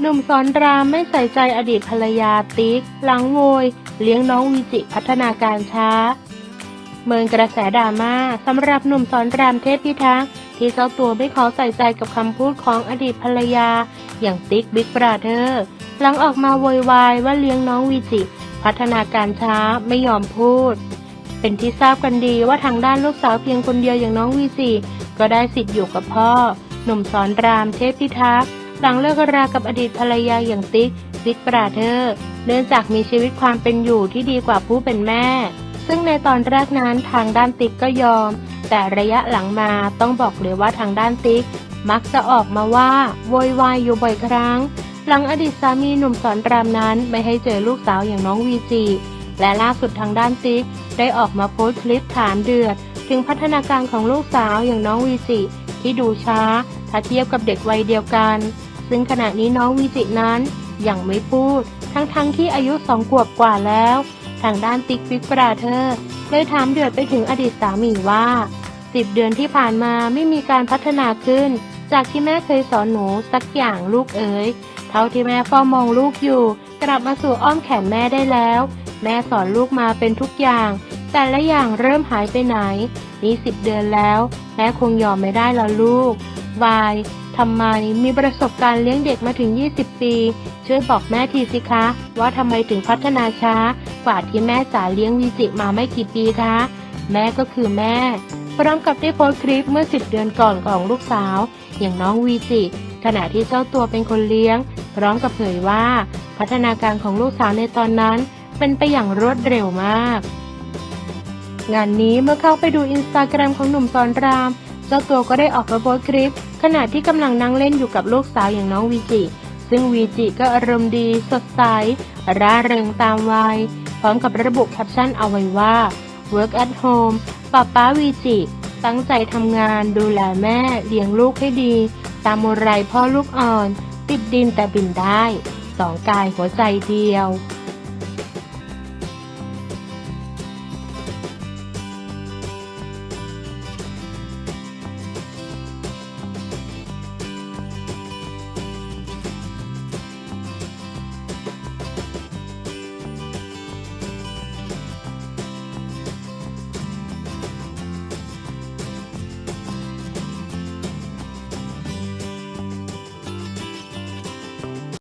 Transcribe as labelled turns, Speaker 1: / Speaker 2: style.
Speaker 1: หนุ่มสอนรามไม่ใส่ใจอดีตภรรยาติ๊ก หลังโวย เลี้ยงน้องวีจิพัฒนาการช้า เมินกระแสดราม่าสำหรับหนุ่มสอนรามเทพพิทักษ์ที่เจ้าตัวไม่ขอใส่ใจกับคำพูดของอดีตภรรยา อย่างติ๊กบิ๊กบราเธอร์ หลังออกมาโวยวายว่าเลี้ยงน้องวีจิ พัฒนาการช้าไม่ยอมพูด เป็นที่ทราบกันดีว่าทางด้านลูกสาวเพียงคนเดียวอย่างน้องวีจิก็ได้สิทธิ์อยู่กับพ่อ หนุ่มสอนรามเทพพิทักษ์ หลังเลิกรากับอดีตภรรยาอย่างติ๊กบิ๊กบราเธอร์เนื่องจากมีชีวิตความเป็นอยู่ที่ดีกว่าผู้เป็นแม่ ซึ่งในตอนแรกนั้นทางด้านติ๊กก็ยอม แต่ระยะหลังมาต้องบอกเลยว่าทางด้านติ๊ก มักจะออกมาว่าโวยวายอยู่บ่อยครั้ง หลังอดีตสามีหนุ่มสอนรามนั้นไม่ให้เจอลูกสาวอย่างน้องวีจีและล่าสุดทางด้านติ๊กได้ออกมาโพสต์คลิปถามเดือด ถึงพัฒนาการของลูกสาวอย่างน้องวีจิที่ดูช้า ถ้าเทียบกับเด็กวัยเดียวกัน ซึ่งขณะนี้น้องวีจินั้นยังไม่พูด ทั้งๆทที่อายุสองขวบกว่าแล้ว ทางด้านติ๊กบิ๊กบราเธอร์เลยถามเดือดไปถึงอดีตสามีว่าสิบเดือนที่ผ่านมาไม่มีการพัฒนาขึ้น จากที่แม่เคยสอนหนูสักอย่างลูกเอ๋ยเท่าที่แม่เฝ้ามองลูกอยู่ กลับมาสู่อ้อมแขนแม่ได้แล้ว แม่สอนลูกมาเป็นทุกอย่าง แต่ละอย่างเริ่มหายไปไหน นี่สิบเดือนแล้ว แม่คงยอมไม่ได้แล้วลูก วายทำไมมีประสบการณ์เลี้ยงเด็กมาถึง 20 ปี ช่วยบอกแม่ทีสิคะ ว่าทำไมถึงพัฒนาช้ากว่าที่แม่จ๋าเลี้ยงวีจิมาไม่กี่ปีคะ แม่ก็คือแม่ พร้อมกับได้โพสต์คลิปเมื่อ 10 เดือนก่อนของลูกสาว อย่างน้องวีจิ ขณะที่เจ้าตัวเป็นคนเลี้ยง พร้อมกับเผยว่า พัฒนาการของลูกสาวในตอนนั้น เป็นไปอย่างรวดเร็วมาก งานนี้เมื่อเข้าไปดูอินสตาแกรมของหนุ่มสอนราม เจ้าตัวก็ได้ออกมาโพสต์คลิป ขณะที่กำลังนั่งเล่นอยู่กับลูกสาวอย่างน้องวีจิ ซึ่งวีจิก็อารมณ์ดีสดใสร่าเริงตามวัย พร้อมกับระบุแคปชั่นเอาไว้ว่า work at home ป้าป้าวีจิ ตั้งใจทำงานดูแลแม่เลี้ยงลูกให้ดี ตามโมไรพ่อลูกอ่อน ติดดินแต่บินได้ สองกายหัวใจเดียว